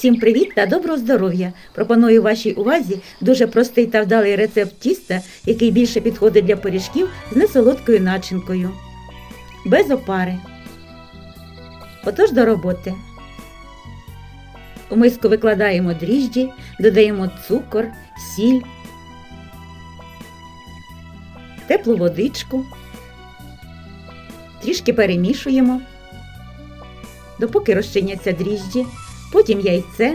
Всім привіт та доброго здоров'я! Пропоную вашій увазі дуже простий та вдалий рецепт тіста, який більше підходить для пиріжків з несолодкою начинкою. Без опари. Отож до роботи. У миску викладаємо дріжджі, додаємо цукор, сіль, теплу водичку. Трішки перемішуємо, допоки розчиняться дріжджі, потім яйце,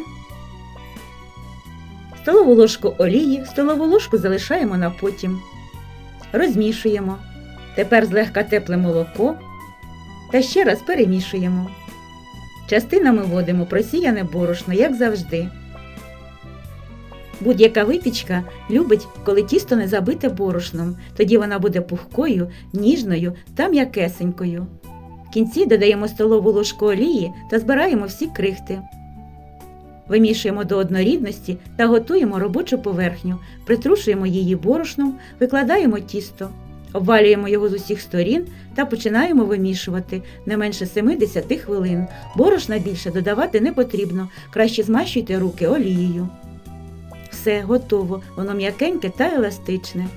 столову ложку олії, столову ложку залишаємо на потім. Розмішуємо. Тепер злегка тепле молоко та ще раз перемішуємо. Частинами вводимо просіяне борошно, як завжди. Будь-яка випічка любить, коли тісто не забите борошном, тоді вона буде пухкою, ніжною та м'якесенькою. В кінці додаємо столову ложку олії та збираємо всі крихти. Вимішуємо до однорідності та готуємо робочу поверхню, притрушуємо її борошном, викладаємо тісто, обвалюємо його з усіх сторін та починаємо вимішувати не менше 70 хвилин. Борошна більше додавати не потрібно, краще змащуйте руки олією. Все готово, воно м'якеньке та еластичне.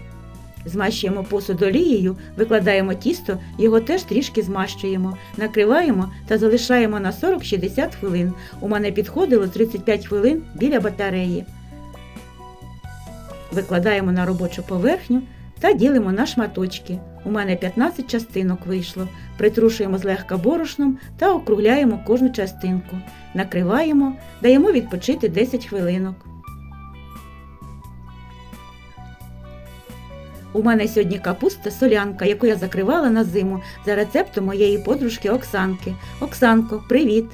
Змащуємо посуд олією, викладаємо тісто, його теж трішки змащуємо, накриваємо та залишаємо на 40-60 хвилин. У мене підходило 35 хвилин біля батареї. Викладаємо на робочу поверхню та ділимо на шматочки. У мене 15 частинок вийшло. Притрушуємо злегка борошном та округляємо кожну частинку. Накриваємо, даємо відпочити 10 хвилинок. У мене сьогодні капуста солянка, яку я закривала на зиму за рецептом моєї подружки Оксанки. Оксанко, привіт!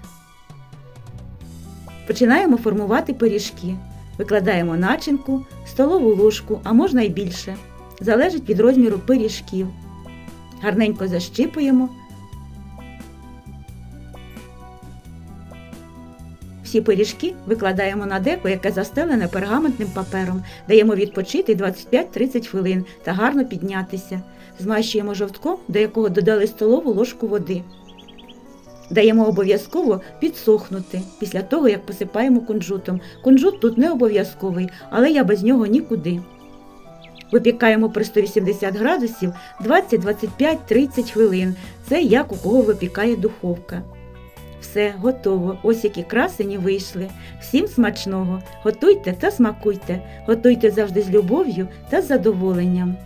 Починаємо формувати пиріжки. Викладаємо начинку, столову ложку, а можна й більше. Залежить від розміру пиріжків. Гарненько защипуємо. Всі пиріжки викладаємо на деко, яке застелене пергаментним папером, даємо відпочити 25-30 хвилин та гарно піднятися. Змащуємо жовтком, до якого додали столову ложку води. Даємо обов'язково підсохнути після того, як посипаємо кунжутом. Кунжут тут не обов'язковий, але я без нього нікуди. Випікаємо при 180 градусів 20, 25, 30 хвилин. Це як у кого випікає духовка. Все готово. Ось які красені вийшли. Всім смачного. Готуйте та смакуйте. Готуйте завжди з любов'ю та задоволенням.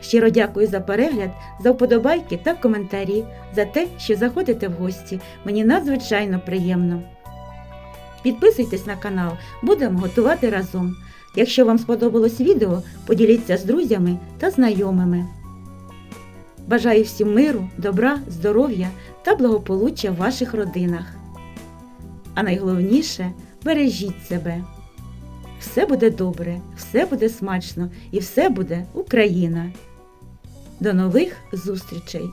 Щиро дякую за перегляд, за вподобайки та коментарі, за те, що заходите в гості. Мені надзвичайно приємно. Підписуйтесь на канал, будемо готувати разом. Якщо вам сподобалось відео, поділіться з друзями та знайомими. Бажаю всім миру, добра, здоров'я та благополуччя в ваших родинах. А найголовніше бережіть себе. Все буде добре, все буде смачно і все буде Україна. До нових зустрічей!